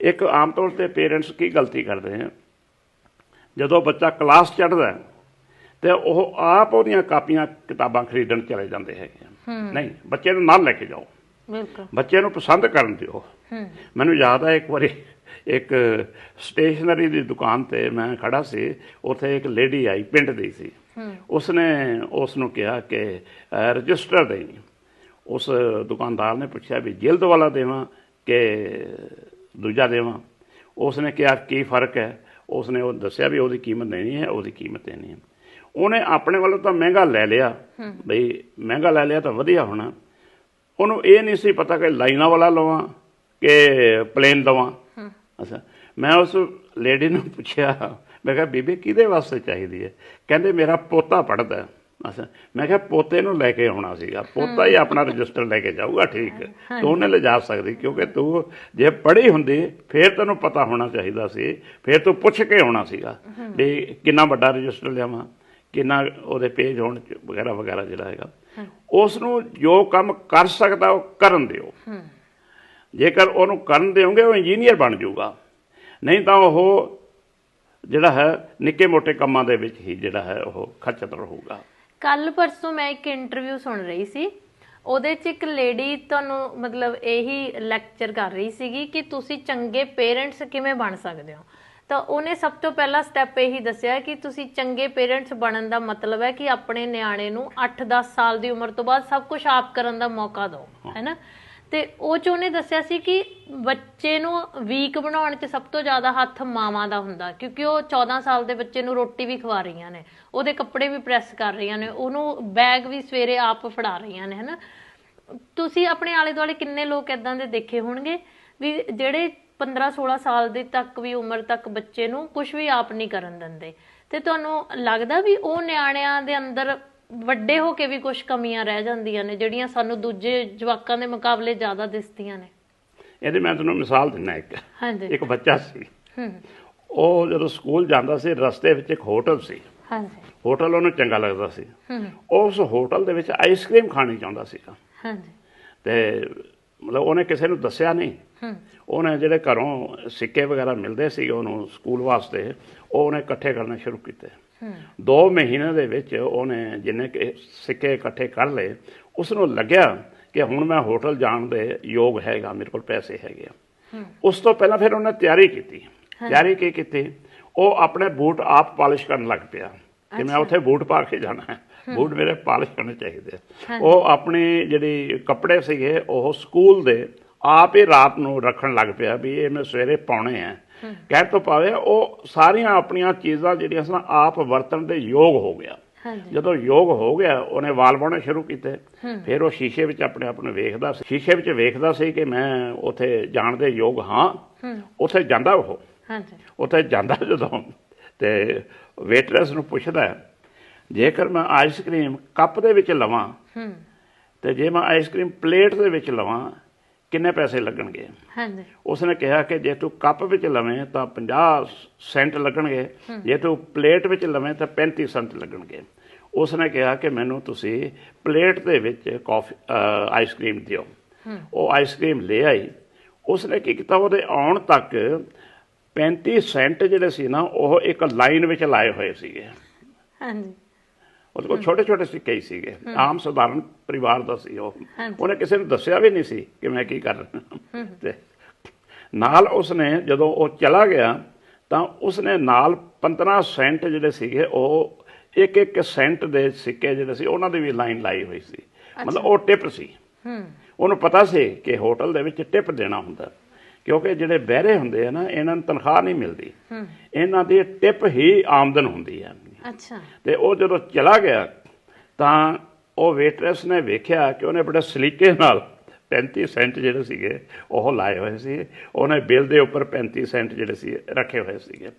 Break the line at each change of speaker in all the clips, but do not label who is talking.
ਇੱਕ ਆਮ ਤੌਰ ਤੇ ਪੇਰੈਂਟਸ ਕੀ ਗਲਤੀ ਕਰਦੇ ਆ? ਜਦੋਂ ਬੱਚਾ ਕਲਾਸ ਚੜ੍ਹਦਾ ਹੈ, ਤੇ ਉਹ ਆਪ ਉਹਦੀਆਂ ਕਾਪੀਆਂ ਕਿਤਾਬਾਂ ਖਰੀਦਣ ਚਲੇ ਜਾਂਦੇ ਹੈਗੇ ਆ। ਨਹੀਂ ਬੱਚੇ ਨੂੰ ਨਾਲ ਲੈ ਕੇ ਜਾਓ।
ਬਿਲਕੁਲ।
ਬੱਚੇ ਨੂੰ ਪਸੰਦ ਕਰਨ ਦਿਓ। ਮੈਨੂੰ ਯਾਦ ਹੈ ਇੱਕ ਵਾਰੀ ਇੱਕ ਸਟੇਸ਼ਨਰੀ ਦੀ ਦੁਕਾਨ ਤੇ ਮੈਂ ਖੜਾ ਸੀ ਉੱਥੇ ਇੱਕ ਲੇਡੀ ਆਈ ਪਿੰਡ ਦੀ ਸੀ। ਉਸਨੇ ਉਸ ਨੂੰ ਕਿਹਾ ਕਿ ਰਜਿਸਟਰ ਦੇਈ। ਉਸ ਦੁਕਾਨਦਾਰ ਨੇ ਪੁੱਛਿਆ ਵੀ ਜਿਲਦ ਵਾਲਾ ਦੇਵਾਂ ਕਿ ਦੂਜਾ ਦੇਵਾਂ। ਉਸਨੇ ਕਿਹਾ ਕੀ ਫ਼ਰਕ ਹੈ? ਉਸਨੇ ਉਹ ਦੱਸਿਆ ਵੀ ਉਹਦੀ ਕੀਮਤ ਨਹੀਂ ਹੈ ਉਹਦੀ ਕੀਮਤ ਨਹੀਂ ਹੈ। ਉਹਨੇ ਆਪਣੇ ਵੱਲੋਂ ਤਾਂ ਮਹਿੰਗਾ ਲੈ ਲਿਆ। ਬਈ ਮਹਿੰਗਾ ਲੈ ਲਿਆ ਤਾਂ ਵਧੀਆ ਹੋਣਾ। ਉਹਨੂੰ ਇਹ ਨਹੀਂ ਸੀ ਪਤਾ ਕਿ ਲਾਈਨਾਂ ਵਾਲਾ ਲਵਾਂ ਕਿ ਪਲੇਨ ਲਵਾਂ ਅੱਛਾ। ਮੈਂ ਉਸ ਲੇਡੀ ਨੂੰ ਪੁੱਛਿਆ ਮੈਂ ਕਿਹਾ ਬੀਬੀ ਕਿਹਦੇ ਵਾਸਤੇ ਚਾਹੀਦੀ ਹੈ? ਕਹਿੰਦੇ ਮੇਰਾ ਪੋਤਾ ਪੜਦਾ ਅੱਛਾ ਮੈਂ ਕਿਹਾ ਪੋਤੇ ਨੂੰ ਲੈ ਕੇ ਆਉਣਾ ਸੀਗਾ। ਪੋਤਾ ਹੀ ਆਪਣਾ ਰਜਿਸਟਰ ਲੈ ਕੇ ਜਾਊਗਾ ਠੀਕ। ਤੂੰ ਉਹਨੇ ਲਿਜਾ ਸਕਦੀ ਕਿਉਂਕਿ ਤੂੰ ਜੇ ਪੜ੍ਹੀ ਹੁੰਦੀ ਫੇਰ ਤੈਨੂੰ ਪਤਾ ਹੋਣਾ ਚਾਹੀਦਾ ਸੀ। ਫੇਰ ਤੂੰ ਪੁੱਛ ਕੇ ਆਉਣਾ ਸੀਗਾ ਵੀ ਕਿੰਨਾ ਵੱਡਾ ਰਜਿਸਟਰ ਲਿਆਵਾਂ ਕਿੰਨਾ ਉਹਦੇ ਪੇਜ ਹੋਣ ਵਗੈਰਾ ਵਗੈਰਾ ਜਿਹੜਾ ਹੈਗਾ। ਉਸ ਨੂੰ ਜੋ ਕੰਮ ਕਰ ਸਕਦਾ ਉਹ ਕਰਨ ਦਿਓ। ਜੇਕਰ ਉਹਨੂੰ ਕਰਨ ਦਿਓਗੇ ਉਹ ਇੰਜੀਨੀਅਰ ਬਣ ਜਾਊਗਾ। ਨਹੀਂ ਤਾਂ ਉਹ ਜਿਹੜਾ ਹੈ ਨਿੱਕੇ ਮੋਟੇ ਕੰਮਾਂ ਦੇ ਵਿੱਚ ਹੀ ਜਿਹੜਾ ਹੈ ਉਹ ਖੱਚਤ ਰਹੂਗਾ
ਕੱਲ ਪਰਸੋਂ ਮੈਂ ਇੱਕ ਇੰਟਰਵਿਊ ਸੁਣ ਰਹੀ ਸੀ। ਉਹਦੇ 'ਚ ਇੱਕ ਲੇਡੀ ਤੁਹਾਨੂੰ ਮਤਲਬ ਇਹੀ ਲੈਕਚਰ ਕਰ ਰਹੀ ਸੀਗੀ ਕਿ ਤੁਸੀਂ ਚੰਗੇ ਪੇਰੈਂਟਸ ਕਿਵੇਂ ਬਣ ਸਕਦੇ ਹੋ। ਤਾਂ ਉਹਨੇ ਸਭ ਤੋਂ ਪਹਿਲਾ ਸਟੈਪ ਇਹੀ ਦੱਸਿਆ ਕਿ ਤੁਸੀਂ ਚੰਗੇ ਪੇਰੈਂਟਸ ਬਣਨ ਦਾ ਮਤਲਬ ਹੈ ਕਿ ਆਪਣੇ ਨਿਆਣੇ ਨੂੰ 8-10 ਸਾਲ ਦੀ ਉਮਰ ਤੋਂ ਬਾਅਦ ਸਭ ਕੁਝ ਆਪ ਕਰਨ ਦਾ ਮੌਕਾ ਦਿਓ ਹੈਨਾ ਤੇ ਉਹ ਚ ਉਹਨੇ ਦੱਸਿਆ ਸੀ ਕਿ ਬੱਚੇ ਨੂੰ ਵੀਕ ਬਣਾਉਣ 'ਚ ਸਭ ਤੋਂ ਜ਼ਿਆਦਾ ਹੱਥ ਮਾਵਾਂ ਦਾ ਹੁੰਦਾ, ਕਿਉਂਕਿ ਉਹ 14 ਸਾਲ ਦੇ ਬੱਚੇ ਨੂੰ ਰੋਟੀ ਵੀ ਖਵਾ ਰਹੀਆਂ ਨੇ, ਉਹਦੇ ਕੱਪੜੇ ਵੀ ਪ੍ਰੈਸ ਕਰ ਰਹੀਆਂ ਨੇ, ਉਹਨੂੰ ਬੈਗ ਵੀ ਸਵੇਰੇ ਆਪ ਫੜਾ ਰਹੀਆਂ ਨੇ, ਹਨਾ? ਤੁਸੀਂ ਆਪਣੇ ਆਲੇ ਦੁਆਲੇ ਕਿੰਨੇ ਲੋਕ ਇਦਾਂ ਦੇ ਦੇਖੇ ਹੋਣਗੇ ਵੀ ਜਿਹੜੇ 15 16 ਸਾਲ ਦੇ ਤੱਕ ਵੀ ਉਮਰ ਤੱਕ ਬੱਚੇ ਨੂੰ ਕੁਝ ਵੀ ਆਪ ਨਹੀਂ ਕਰਨ ਦਿੰਦੇ? ਤੇ ਤੁਹਾਨੂੰ ਲੱਗਦਾ ਵੀ ਉਹ ਨਿਆਣਿਆਂ ਦੇ ਅੰਦਰ ਵੱਡੇ ਹੋ ਕੇ ਵੀ ਕੁਝ ਕਮੀਆਂ ਰਹਿ ਜਾਂਦੀਆਂ ਨੇ ਜਿਹੜੀਆਂ ਸਾਨੂੰ ਦੂਜੇ ਜਵਾਕਾਂ ਦੇ ਮੁਕਾਬਲੇ ਜ਼ਿਆਦਾ ਦਿਸਦੀਆਂ ਨੇ।
ਇਹਦੇ ਮੈਂ ਤੁਹਾਨੂੰ ਮਿਸਾਲ ਦਿੰਨਾ ਇੱਕ।
ਹਾਂਜੀ।
ਇੱਕ ਬੱਚਾ ਸੀ।
ਹੂੰ।
ਉਹ ਜਦੋਂ ਸਕੂਲ ਜਾਂਦਾ ਸੀ ਰਸਤੇ ਵਿੱਚ ਇੱਕ ਹੋਟਲ ਸੀ।
ਹਾਂਜੀ।
ਹੋਟਲ ਉਹਨੂੰ ਚੰਗਾ ਲੱਗਦਾ ਸੀ।
ਹੂੰ।
ਉਸ ਹੋਟਲ ਦੇ ਵਿੱਚ ਆਈਸਕ੍ਰੀਮ ਖਾਣੀ ਚਾਹੁੰਦਾ ਸੀਗਾ।
ਹਾਂਜੀ।
ਤੇ ਮਤਲਬ ਉਹਨੇ ਕਿਸੇ ਨੂੰ ਦੱਸਿਆ ਨਹੀਂ।
ਹੂੰ।
ਉਹਨੇ ਜਿਹੜੇ ਘਰੋਂ ਸਿੱਕੇ ਵਗੈਰਾ ਮਿਲਦੇ ਸੀ ਉਹਨੂੰ ਸਕੂਲ ਵਾਸਤੇ ਉਹ ਉਹਨੇ ਇਕੱਠੇ ਕਰਨੇ ਸ਼ੁਰੂ ਕੀਤੇ। ਦੋ ਮਹੀਨੇ ਦੇ ਵਿੱਚ ਉਹਨੇ ਜਿੰਨੇ ਸਿੱਕੇ ਇਕੱਠੇ ਕਰ ਲਏ ਉਸ ਨੂੰ ਲੱਗਿਆ ਕਿ ਹੁਣ ਮੈਂ ਹੋਟਲ ਜਾਣ ਦੇ ਯੋਗ ਹੈਗਾ ਮੇਰੇ ਕੋਲ ਪੈਸੇ ਹੈਗੇ ਆ। ਉਸ ਤੋਂ ਪਹਿਲਾਂ ਫਿਰ ਉਹਨੇ ਤਿਆਰੀ ਕੀਤੀ। ਤਿਆਰੀ ਕੀ ਕੀਤੀ? ਉਹ ਆਪਣੇ ਬੂਟ ਆਪ ਪਾਲਿਸ਼ ਕਰਨ ਲੱਗ ਪਿਆ ਕਿ ਮੈਂ ਉੱਥੇ ਬੂਟ ਪਾ ਕੇ ਜਾਣਾ ਹੈ। ਬੂਟ ਮੇਰੇ ਪਾਲਿਸ਼ ਕਰਨੇ ਚਾਹੀਦੇ। ਉਹ ਆਪਣੀ ਜਿਹੜੀ ਕੱਪੜੇ ਸੀਗੇ ਉਹ ਸਕੂਲ ਦੇ ਆਪ ਹੀ ਰਾਤ ਨੂੰ ਰੱਖਣ ਲੱਗ ਪਿਆ ਵੀ ਇਹ ਮੈਂ ਸਵੇਰੇ ਪਾਉਣੇ ਆ। ਕਹਿ ਤੋਂ ਪਾਵੇ ਉਹ ਸਾਰੀਆਂ ਆਪਣੀਆਂ ਚੀਜ਼ਾਂ ਜਿਹੜੀਆਂ ਸਨ ਆਪ ਵਰਤਣ ਦੇ ਯੋਗ ਹੋ ਗਿਆ। ਜਦੋਂ ਯੋਗ ਹੋ ਗਿਆ ਉਹਨੇ ਵਾਲ ਪਾਉਣੇ ਸ਼ੁਰੂ ਕੀਤੇ। ਫਿਰ ਉਹ ਸ਼ੀਸ਼ੇ ਵਿੱਚ ਆਪਣੇ ਆਪ ਨੂੰ ਵੇਖਦਾ ਸੀ। ਸ਼ੀਸ਼ੇ ਵਿੱਚ ਵੇਖਦਾ ਸੀ ਕਿ ਮੈਂ ਉੱਥੇ ਜਾਣ ਦੇ ਯੋਗ ਹਾਂ। ਉੱਥੇ ਜਾਂਦਾ ਉਹ।
ਹਾਂਜੀ।
ਉੱਥੇ ਜਾਂਦਾ ਜਦੋਂ ਤੇ ਵੇਟਰਸ ਨੂੰ ਪੁੱਛਦਾ ਜੇਕਰ ਮੈਂ ਆਈਸਕ੍ਰੀਮ ਕੱਪ ਦੇ ਵਿੱਚ ਲਵਾਂ
ਹੂੰ।
ਤੇ ਜੇ ਮੈਂ ਆਈਸਕ੍ਰੀਮ ਪਲੇਟ ਦੇ ਵਿੱਚ ਲਵਾਂ ਕਿੰਨੇ ਪੈਸੇ ਲੱਗਣਗੇ?
ਹਾਂਜੀ।
ਉਸਨੇ ਕਿਹਾ ਕਿ ਜੇ ਤੂੰ ਕੱਪ ਵਿੱਚ ਲਵੇਂ ਤਾਂ 50 ਸੈਂਟ ਲੱਗਣਗੇ। ਜੇ ਤੂੰ ਪਲੇਟ ਵਿੱਚ ਲਵੇਂ ਤਾਂ 35 ਸੈਂਟ ਲੱਗਣਗੇ। ਉਸਨੇ ਕਿਹਾ ਕਿ ਮੈਨੂੰ ਤੁਸੀਂ ਪਲੇਟ ਦੇ ਵਿੱਚ ਕਾਫੀ ਆਈਸਕ੍ਰੀਮ ਦਿਓ। ਉਹ ਆਈਸਕ੍ਰੀਮ ਲੈ ਆਈ। ਉਸਨੇ ਕੀ ਕੀਤਾ? ਉਹਦੇ ਆਉਣ ਤੱਕ 35 ਸੈਂਟ ਜਿਹੜੇ ਸੀ ਨਾ ਉਹ ਇੱਕ ਲਾਈਨ ਵਿੱਚ ਲਾਏ ਹੋਏ ਸੀਗੇ।
ਹਾਂਜੀ।
ਕੋਲ ਛੋਟੇ ਛੋਟੇ ਸਿੱਕੇ ਹੀ ਸੀਗੇ। ਆਮ ਸਧਾਰਨ ਪਰਿਵਾਰ ਦਾ ਸੀ ਉਹ। ਉਹਨੇ ਕਿਸੇ ਨੂੰ ਦੱਸਿਆ ਵੀ ਨਹੀਂ ਸੀ ਕਿ ਮੈਂ ਕੀ ਕਰ ਰਿਹਾ। ਤੇ ਨਾਲ ਉਸਨੇ ਜਦੋਂ ਉਹ ਚਲਾ ਗਿਆ ਤਾਂ ਉਸਨੇ ਨਾਲ 15 ਸੈਂਟ ਜਿਹੜੇ ਸੀਗੇ ਉਹ ਇੱਕ ਇੱਕ ਸੈਂਟ ਦੇ ਸਿੱਕੇ ਜਿਹੜੇ ਸੀ ਉਹਨਾਂ ਦੀ ਵੀ ਲਾਈਨ ਲਾਈ ਹੋਈ ਸੀ। ਮਤਲਬ ਉਹ ਟਿਪ ਸੀ। ਉਹਨੂੰ ਪਤਾ ਸੀ ਕਿ ਹੋਟਲ ਦੇ ਵਿੱਚ ਟਿਪ ਦੇਣਾ ਹੁੰਦਾ। ਕਿਉਂਕਿ ਜਿਹੜੇ ਬਹਿਰੇ ਹੁੰਦੇ ਆ ਨਾ ਇਹਨਾਂ ਨੂੰ ਤਨਖਾਹ ਨਹੀਂ ਮਿਲਦੀ। ਇਹਨਾਂ ਦੀ ਟਿਪ ਹੀ ਆਮਦਨ ਹੁੰਦੀ ਹੈ
ਅੱਛਾ।
ਤੇ ਉਹ ਜਦੋਂ ਚਲਾ ਗਿਆ ਤਾਂ ਉਹ ਵੇਟਰੈਸ ਨੇ ਵੇਖਿਆ ਕਿ ਉਹਨੇ ਬੜੇ ਸਲੀਕੇ ਨਾਲ 35 ਸੈਂਟ ਜਿਹੜੇ ਸੀਗੇ ਉਹ ਲਾਏ ਹੋਏ ਸੀ। ਉਹਨੇ ਬਿੱਲ ਦੇ ਉੱਪਰ 35 ਸੈਂਟ ਜਿਹੜੇ ਸੀ ਰੱਖੇ ਹੋਏ ਸੀਗੇ।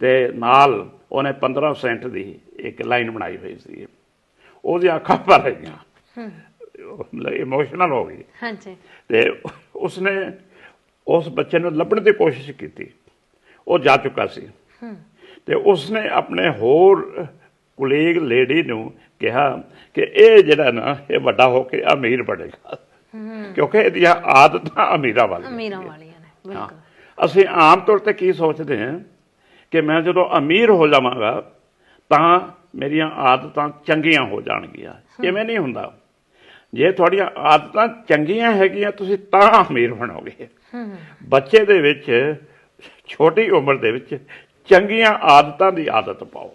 ਤੇ ਨਾਲ ਉਹਨੇ 15 ਸੈਂਟ ਦੀ ਇੱਕ ਲਾਈਨ ਬਣਾਈ ਹੋਈ ਸੀ। ਉਹਦੀ ਅੱਖਾਂ ਭਰ ਗਈਆਂ। ਇਮੋਸ਼ਨਲ ਹੋ ਗਈ।
ਹਾਂਜੀ।
ਤੇ ਉਸਨੇ ਉਸ ਬੱਚੇ ਨੂੰ ਲੱਭਣ ਦੀ ਕੋਸ਼ਿਸ਼ ਕੀਤੀ। ਉਹ ਜਾ ਚੁੱਕਾ ਸੀ। ਤੇ ਉਸਨੇ ਆਪਣੇ ਹੋਰ ਕੁਲੀਗ ਲੇਡੀ ਨੂੰ ਕਿਹਾ ਕਿ ਇਹ ਜਿਹੜਾ ਨਾ ਇਹ ਵੱਡਾ ਹੋ ਕੇ ਅਮੀਰ ਬਣੇਗਾ। ਕਿਉਂਕਿ ਇਹਦੀਆਂ ਆਦਤਾਂ ਅਮੀਰਾਂ ਵਾਲੀਆਂ
ਅਮੀਰਾਂ ਵਾਲੀਆਂ ਨੇ। ਬਿਲਕੁਲ।
ਅਸੀਂ ਆਮ ਤੌਰ ਤੇ ਕੀ ਸੋਚਦੇ ਹਾਂ ਕਿ ਮੈਂ ਜਦੋਂ ਅਮੀਰ ਹੋ ਜਾਵਾਂਗਾ ਤਾਂ ਮੇਰੀਆਂ ਆਦਤਾਂ ਚੰਗੀਆਂ ਹੋ ਜਾਣਗੀਆਂ। ਇਵੇਂ ਨਹੀਂ ਹੁੰਦਾ। ਜੇ ਤੁਹਾਡੀਆਂ ਆਦਤਾਂ ਚੰਗੀਆਂ ਹੈਗੀਆਂ ਤੁਸੀਂ ਤਾਂ ਅਮੀਰ ਬਣੋਗੇ। ਬੱਚੇ ਦੇ ਵਿੱਚ ਛੋਟੀ ਉਮਰ ਦੇ ਵਿੱਚ ਚੰਗੀਆਂ ਆਦਤਾਂ ਦੀ ਆਦਤ ਪਾਓ।